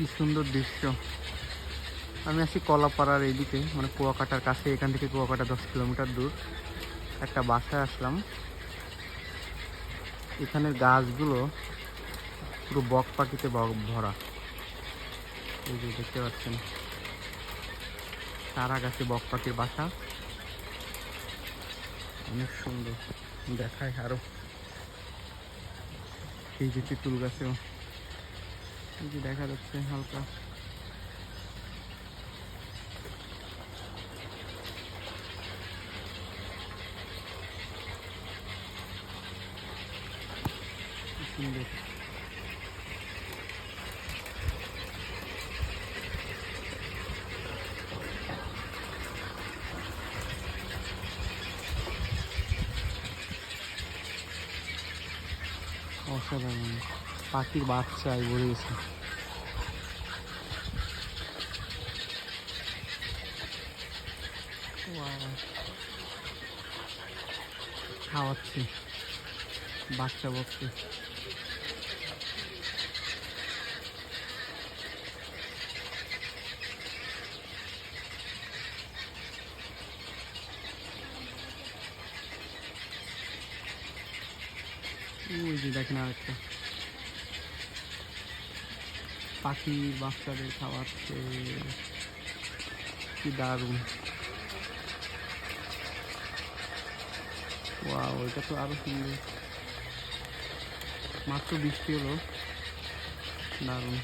কি সুন্দর দৃশ্য। আমি আছি কলাপাড়ার এইদিকে মানে কুয়াকাটার কাছে, এখান থেকে কুয়াকাটা দশ কিলোমিটার দূর। একটা বাসায় আসলাম। এখানের গাছগুলো পুরো বক পাখিতে ভরা। এই যে দেখতে পাচ্ছেন সারা গাছে বক পাখির বাসা। অনেক সুন্দর। দেখায় আরও। এই যে তেঁতুল গাছেও। এই যে দেখা যাচ্ছে হালকা। সুন্দর। অসাধারণ। পাখির বাচ্চায় ভরে গেছে. খাওয়াচ্ছে। বাচ্চা বকছে। ওই যে দেখেন আরেকটা। পাখির বাচ্চাদের খাওয়াচ্ছে কি দারুণ। ওয়াও ওইটা তো আরও সুন্দর। মাত্র বৃষ্টি হলো। দারুণ।